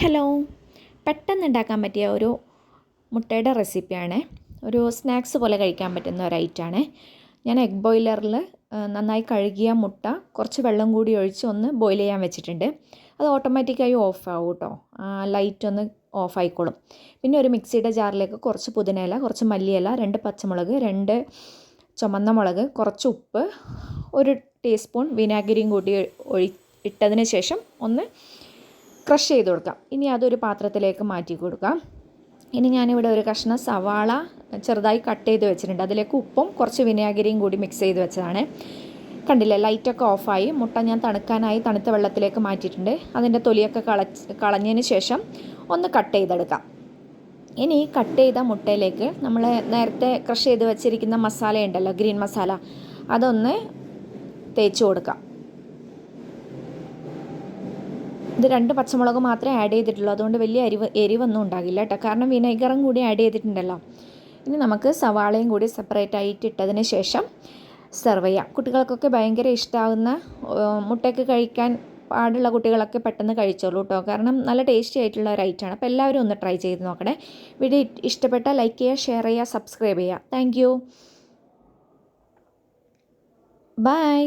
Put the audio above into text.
Hello. പെട്ടെന്ന് ഉണ്ടാക്കാൻ പറ്റിയ ഒരു മുട്ടയുടെ റെസിപ്പിയാണ്. ഒരു സ്നാക്സ് പോലെ കഴിക്കാൻ പറ്റുന്ന ഒരു ഐറ്റമാണ് ഞാൻ എഗ് ബോയിലറിൽ നന്നായി കഴുകിയ മുട്ട കുറച്ച് വെള്ളം കൂടി ഒഴിച്ച് ഒന്ന് ബോയിൽ ചെയ്യാൻ വെച്ചിട്ടുണ്ട്. അത് ഓട്ടോമാറ്റിക്കായി ഓഫ് ആവും കേട്ടോ. ലൈറ്റ് ഒന്ന് ഓഫ് ആയിക്കോളും. പിന്നെ ഒരു മിക്സിയുടെ ജാറിലേക്ക് കുറച്ച് പുതിനയില കുറച്ച് മല്ലിയില രണ്ട് പച്ചമുളക് രണ്ട് ചുമന്ന മുളക് കുറച്ച് ഉപ്പ് ഒരു ടീസ്പൂൺ വിനാഗിരിയും കൂടി ഒഴി ഇട്ടതിന് ശേഷം ഒന്ന് ക്രഷ് ചെയ്ത് കൊടുക്കാം. ഇനി അതൊരു പാത്രത്തിലേക്ക് മാറ്റി കൊടുക്കാം. ഇനി ഞാനിവിടെ ഒരു കഷ്ണം സവാള ചെറുതായി കട്ട് ചെയ്ത് വെച്ചിട്ടുണ്ട്. അതിലേക്ക് ഉപ്പും കുറച്ച് വിനാഗിരിയും കൂടി മിക്സ് ചെയ്ത് വെച്ചതാണ്. കണ്ടില്ലേ ലൈറ്റൊക്കെ ഓഫായി മുട്ട ഞാൻ തണുക്കാനായി തണുത്ത വെള്ളത്തിലേക്ക് മാറ്റിയിട്ടുണ്ട്. അതിന്റെ തൊലിയൊക്കെ കളച്ച് കളഞ്ഞതിന് ശേഷം ഒന്ന് കട്ട് ചെയ്തെടുക്കാം. ഇനി കട്ട് ചെയ്ത മുട്ടയിലേക്ക് നമ്മൾ നേരത്തെ ക്രഷ് ചെയ്ത് വെച്ചിരിക്കുന്ന മസാല ഉണ്ടല്ലോ ഗ്രീൻ മസാല അതൊന്ന് തേച്ച് കൊടുക്കാം. ഇത് രണ്ട് പച്ചമുളക് മാത്രമേ ആഡ് ചെയ്തിട്ടുള്ളൂ. അതുകൊണ്ട് വലിയ എരിവ് എരിവൊന്നും ഉണ്ടാകില്ല കേട്ടോ. കാരണം വിനേഗറും കൂടി ആഡ് ചെയ്തിട്ടുണ്ടല്ലോ. ഇനി നമുക്ക് സവാളയും കൂടി സെപ്പറേറ്റ് ആയിട്ട് ഇട്ടതിന് ശേഷം സെർവ് ചെയ്യാം. കുട്ടികൾക്കൊക്കെ ഭയങ്കര ഇഷ്ടമാകുന്ന മുട്ടയ്ക്ക് കഴിക്കാൻ പാടുള്ള കുട്ടികളൊക്കെ പെട്ടെന്ന് കഴിച്ചോളൂ കേട്ടോ. കാരണം നല്ല ടേസ്റ്റി ആയിട്ടുള്ള ഒരു ഐറ്റമാണ് അപ്പോൾ എല്ലാവരും ഒന്ന് ട്രൈ ചെയ്ത് നോക്കണേ. വീഡിയോ ഇഷ്ടപ്പെട്ടാൽ ലൈക്ക് ചെയ്യുക ഷെയർ ചെയ്യുക സബ്സ്ക്രൈബ് ചെയ്യുക. Thank you by